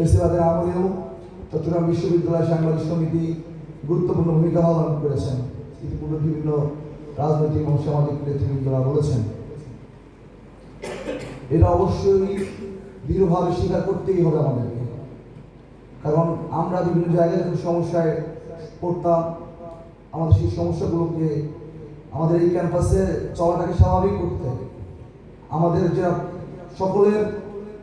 ফেসিবাদের আমলেও চট্টগ্রাম বিশ্ববিদ্যালয় সাংবাদিক সমিতি গুরুত্বপূর্ণ ভূমিকা পালন করেছেন। ইতিপূর্বে বিভিন্ন রাজনৈতিক এবং সামাজিক নেতৃবৃন্দরা বলেছেন। এটা অবশ্যই দৃঢ়ভাবে স্বীকার করতেই হবে আমাদেরকে। কারণ আমরা বিভিন্ন জায়গায় যখন সমস্যায় পড়তাম, আমাদের সেই সমস্যাগুলোকে আমাদের এই ক্যাম্পাসে চলাটাকে স্বাভাবিক করতে। আমাদের যারা সকলের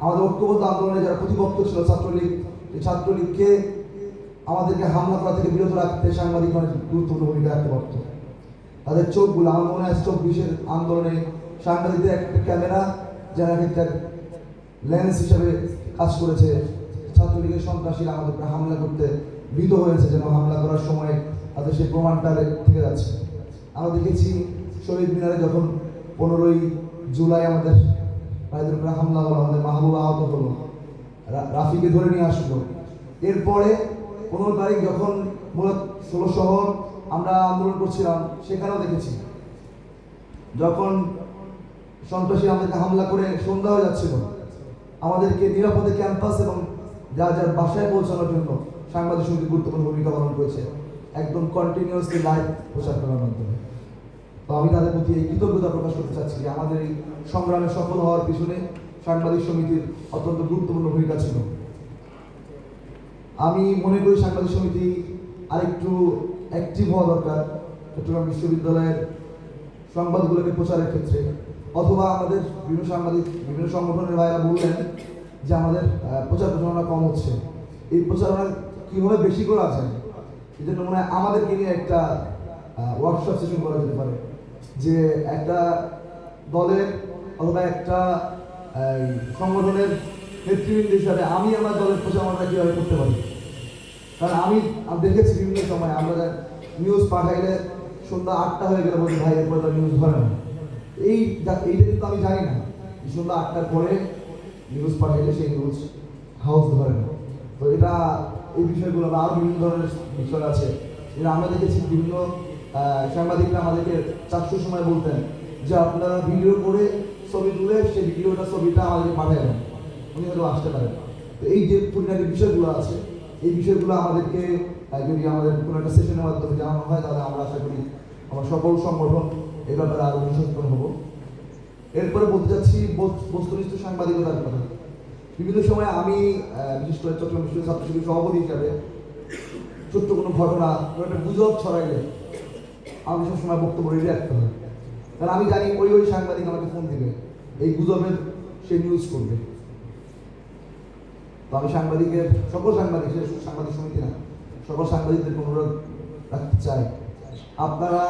আমাদের ঐক্যবদ্ধ আন্দোলনে যারা প্রতিপক্ষ ছিল ছাত্রলীগ, এই ছাত্রলীগকে আমাদেরকে হামলা করা থেকে বিরত রাখতে সাংবাদিক অনেক গুরুত্বপূর্ণ ভূমিকা রাখতে পারত। তাদের চোখগুলো, আমার মনে হয় চব্বিশের আন্দোলনে সাংবাদিকদের একটা ক্যামেরা যেন একটা লেন্স হিসাবে কাজ করেছে। ছাত্রলীগের সন্ত্রাসীরা আমাদের উপরে হামলা করতে ভীত হয়েছে, যেন হামলা করার সময় তাদের সেই প্রমাণটা থেকে যাচ্ছে। আমরা দেখেছি শহীদ মিনারে যখন পনেরোই জুলাই আমাদের ভাইদের উপরে হামলা হলো আমাদের মাহবুবা আহত হলো রাফিকে ধরে নিয়ে আসলো। এরপরে পনেরো তারিখ যখন মূলত ষোলো শহর আমরা আন্দোলন করছিলাম, সেখানেও দেখেছি। যখন সন্ত্রাসী আমাদেরকে হামলা করে সন্ধ্যা হয়ে যাচ্ছিল, আমাদেরকে নিরাপদে ক্যাম্পাস এবং যার যার বাসায় পৌঁছানোর জন্য সাংবাদিক সমিতি গুরুত্বপূর্ণ ভূমিকা পালন করেছে, একদম কন্টিনিউয়াসলি লাইভ প্রচার করার মাধ্যমে। তো আমি তাদের প্রতি এই কৃতজ্ঞতা প্রকাশ করতে চাচ্ছি যে আমাদের এই সংগ্রামে সফল হওয়ার পিছনে সাংবাদিক সমিতির অত্যন্ত গুরুত্বপূর্ণ ভূমিকা ছিল। আমি মনে করি সাংবাদিক সমিতি আরেকটু অ্যাক্টিভ হওয়া দরকার চট্টগ্রাম বিশ্ববিদ্যালয়ের সংবাদগুলোকে প্রচারের ক্ষেত্রে। অথবা আমাদের বিভিন্ন সাংবাদিক, বিভিন্ন সংগঠনের ভাইরা বললেন যে আমাদের প্রচার প্রচারণা কম হচ্ছে। এই প্রচারণা কীভাবে বেশি করা যায়? এই জন্য মনে হয় আমাদেরকে নিয়ে একটা ওয়ার্কশপ সেশন করা যেতে পারে। যে একটা দলের অথবা একটা সংগঠনের নেতৃবৃন্দ হিসাবে আমি আমার দলের প্রচারণাটা কীভাবে করতে পারি? কারণ আমি দেখেছি বিভিন্ন সময় আমরা নিউজ পাঠাইলে সন্ধ্যা আটটা হয়ে গেলে বলছি, ভাই, এরপরে তো নিউজ ধরে না। এই এইটা কিন্তু আমি জানি না। সন্ধ্যা আটটার পরে নিউজ পাঠাইলে সেই নিউজ হাউস ধরে না। তো এটা, এই বিষয়গুলো আরও বিভিন্ন ধরনের বিষয় আছে। এটা আমরা দেখেছি বিভিন্ন সাংবাদিকরা আমাদেরকে চারশোর সময় বলতেন যে আপনারা ভিডিও করে ছবি তুলে সেই ভিডিওটা ছবিটা আমাদেরকে পাঠিয়ে উনি হয়তো আসতে পারেন তো এই যে পরিণামী বিষয়গুলো আছে, এই বিষয়গুলো আমাদেরকে যদি আমাদের কোনো একটা সেশনের মাধ্যমে জানানো হয়, তাহলে আমরা আশা করি আমার সকল সংগঠন এ ব্যাপারে আরও সচেতন হব। এরপরে বলতে চাচ্ছি, বস- বস্তুনিষ্ঠ সাংবাদিকতার কথা। বিভিন্ন সময় আমি বিশেষ করে চট্টগ্রাম বিশ্ববিদ্যালয় ছাত্র শিবির সভাপতি হিসাবে ছোট্ট কোনো ঘটনা, কোনো একটা গুজব ছড়াইলে আমি সবসময় বক্তব্য রেডি রাখতে হবে কারণ আমি জানি ওই ওই সাংবাদিক আমাকে ফোন দিবে। এই গুজবের সে নিউজ করবে। তো আমি সাংবাদিকের, সকল সাংবাদিক সাংবাদিক সমিতি না, সকল সাংবাদিকদের অনুরোধ রাখতে চাই। আপনারা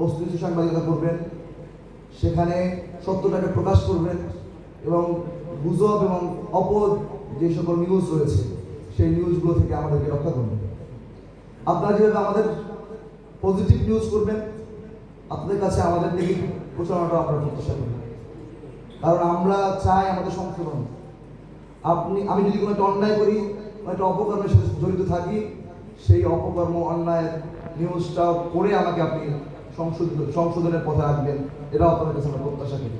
বস্তুনিষ্ঠ সাংবাদিকতা করবেন, সেখানে সত্যটাকে প্রকাশ করবেন এবং গুজব এবং অপ যে সকল নিউজ রয়েছে, সেই নিউজগুলো থেকে আমাদেরকে রক্ষা করবেন। আপনারা যেভাবে আমাদের পজিটিভ নিউজ করবেন আপনাদের কাছে আমাদের নেগেটিভ প্রচারণাটা আমরা প্রত্যাশা করি কারণ আমরা চাই আমাদের সংশোধন। আপনি, আমি যদি কোনো একটা অন্যায় করি একটা অপকর্মের সাথে জড়িত থাকি, সেই অপকর্ম অন্যায় নিউজটা করে আমাকে আপনি সংশোধিত, সংশোধনের পথে রাখবেন এটাও আপনাদের কাছে আমরা প্রত্যাশা করি।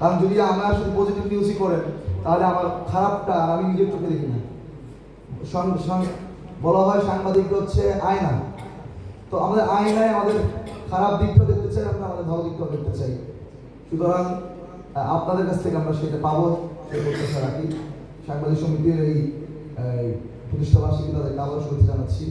কারণ যদি আমার শুধু পজিটিভ নিউজই করেন, তাহলে আমার খারাপটা আর আমি নিজের চোখে দেখি না। বলা হয় সাংবাদিক হচ্ছে আয়না। তো আমাদের আয়নায় আমাদের খারাপ দিকটা দেখতে চাই, আমরা আমাদের ভালো দিকটাও দেখতে চাই। সুতরাং আপনাদের কাছ থেকে আমরা সেটা পাবো, সেই প্রত্যাশা রাখি। সাংবাদিক সমিতির এই প্রতিষ্ঠাবার্ষিকী প্রতিষ্ঠা বার্ষিকী তাদেরকে আবার শুভেচ্ছা জানাচ্ছি।